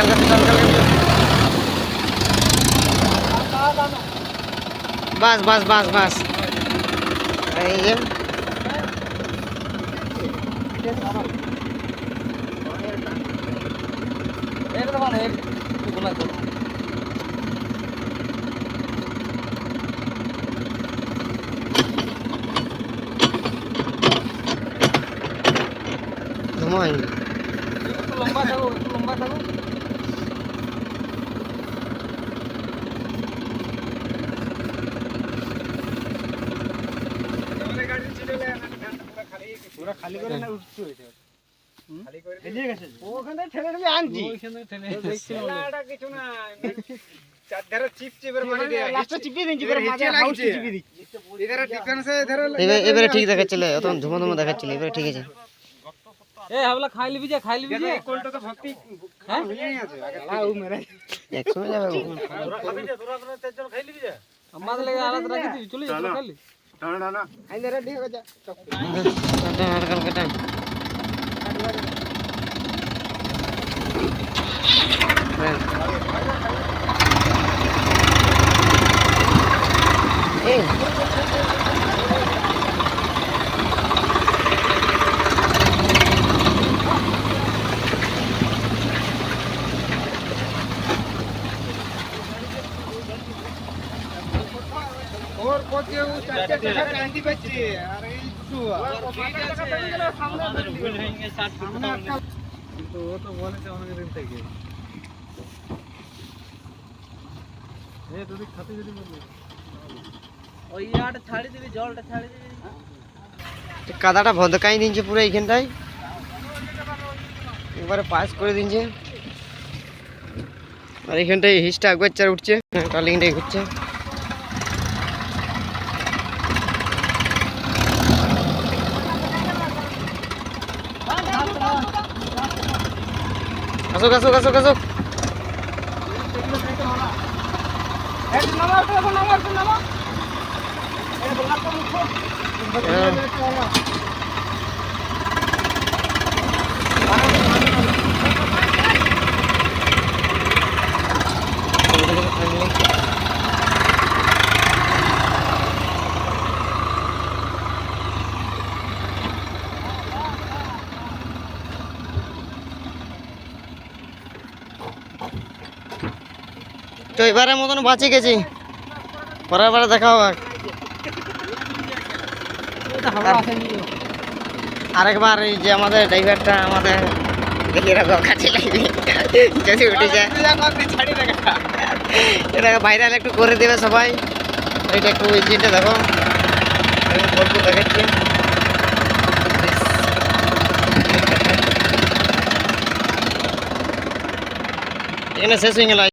হালকা হালকা হালকা বাস বাস বাস বাস। এই যে। ঘুমাই। লম্বা থাকো লম্বা থাকো। খালি করে না উঠতে হয়েছে খালি ওখান ঠেলে ঠেলে আনছি। ঠেলাটা কিছু না। এবারে ঠিক দেখাচ্ছিল অত ধুমা ধুমা দেখাচ্ছিল এবারে ঠিক আছে। এ হাবলা খাই লিবি যে খাই লিবি যে কোলটা তো ভক্তি হ্যাঁ। আমাদের লাগে আলাদা রাখি দিবি চলে যা তোরা খাইলি না না না আইনে রেডি হয়ে যা টাটা, হালকা হালকা টান। হ্যাঁ। এই, ওর পথে ও চারটে টাকা কান্দি পাচ্ছে আর এই দুটো ওই ইয়াটা ছাড়ি দিবি জলটা ছাড়ি দিবি কাদাটা ভদকাই দিচ্ছে পুরো এইখানটায়? একবারে পাস করে দিচ্ছে আর এখানটায় হিসটা একবার চার উঠছে টার্লিংটাই ঘুরছে। আসুক আসুক আসুক আসুক। হ্যাঁ। তো এবারের মতন বাঁচে গেছি। পরের বারে দেখা হবে। আরেকবার এই যে আমাদের ড্রাইভারটা আমাদের এটাকে ভাইরাল একটু করে দেবে সবাই। এটা একটু ইঞ্জিনটা দেখো। গল্প দেখাচ্ছি। এখানে শেষ হয়ে গেল।